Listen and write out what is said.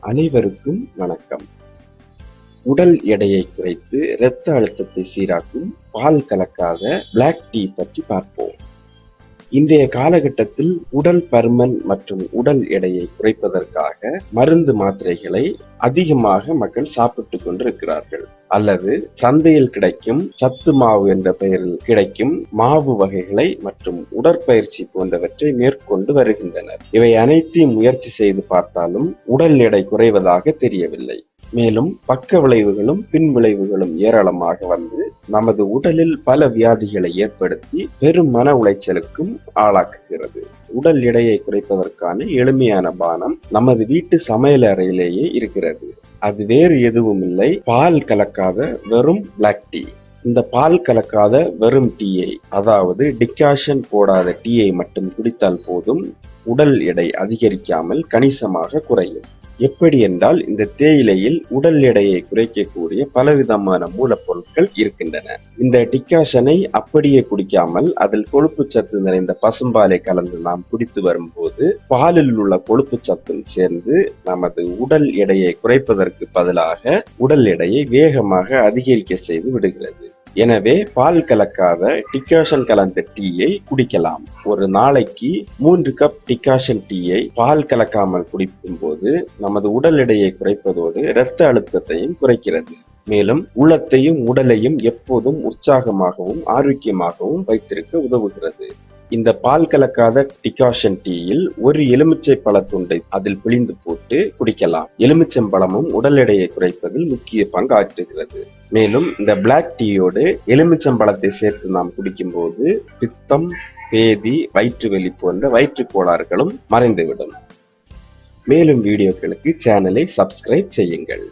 அனைவருக்கும் வணக்கம். உடல் எடையை குறைத்து இரத்த அழுத்தத்தை சீராக்கும் பால் கலக்காத பிளாக் டீ பற்றி பார்ப்போம். இன்றைய காலகட்டத்தில் உடல் பருமன் மற்றும் உடல் எடையை குறைப்பதற்காக மருந்து மாத்திரைகளை அதிகமாக மக்கள் சாப்பிட்டுக் கொண்டிருக்கிறார்கள். அல்லது சந்தையில் கிடைக்கும் சத்து மாவு என்ற பெயரில் கிடைக்கும் மாவு வகைகளை மற்றும் உடற்பயிற்சி போன்றவற்றை மேற்கொண்டு வருகின்றனர். இவை அனைத்தையும் முயற்சி செய்து பார்த்தாலும் உடல் எடை குறைவதாக தெரியவில்லை. மேலும் பக்க விளைவுகளும் பின் விளைவுகளும் ஏராளமாக வந்து நமது உடலில் பல வியாதிகளை ஏற்படுத்தி பெரும் மன உளைச்சலுக்கும் ஆளாக்குகிறது. உடல் எடையை குறைப்பதற்கான எளிமையான பானம் நமது வீட்டு சமையல் அறையிலேயே இருக்கிறது. அது வேறு எதுவும் இல்லை. பால் கலக்காத வெறும் பிளாக் டீ இந்த பால் கலக்காத வெறும் டீயை அதாவது டிகாஷன் போடாத டீயை மட்டும் குடித்தால் போதும் உடல் எடை அதிகரிக்காமல் கணிசமாக குறையும். எப்படி என்றால் இந்த தேயிலையில் உடல் எடையை குறைக்கக்கூடிய பலவிதமான மூலப்பொருட்கள் இருக்கின்றன. இந்த டிகாஷனை அப்படியே குடிக்காமல் அதில் கொழுப்பு சத்து நிறைந்த பசும்பாலை கலந்து நாம் குடித்து வரும்போது பாலில் உள்ள கொழுப்பு சத்தும் சேர்ந்து நமது உடல் எடையை குறைப்பதற்கு பதிலாக உடல் எடையை வேகமாக அதிகரிக்க செய்து விடுகிறது. எனவே பால் கலக்காத டிகாஷன் கலந்த டீயை குடிக்கலாம். ஒரு நாளைக்கு மூன்று கப் டிகாஷன் டீயை பால் கலக்காமல் குடிக்கும் போது நமது உடல் எடையை குறைப்பதோடு இரத்த அழுத்தத்தையும் குறைக்கிறது. மேலும் உள்ளத்தையும் உடலையும் எப்போதும் உற்சாகமாகவும் ஆரோக்கியமாகவும் வைத்திருக்க உதவுகிறது. இந்த பால் கலக்காத டிகாஷன் டீயில் ஒரு எலுமிச்சை பழத்துண்டை அதில் பிழிந்து போட்டு குடிக்கலாம். எலுமிச்சம்பழமும் உடல் எடையை குறைப்பதில் முக்கிய பங்காற்றுகிறது மேலும் இந்த பிளாக் டீயோடு எலுமிச்சம்பழத்தை சேர்த்து நாம் குடிக்கும்போது பித்தம் பேதி வயிற்றுவெளி போன்ற வயிற்று கோளாறுகளும் மறைந்துவிடும். மேலும் வீடியோக்களுக்கு சேனலை சப்ஸ்கிரைப் செய்யுங்கள்.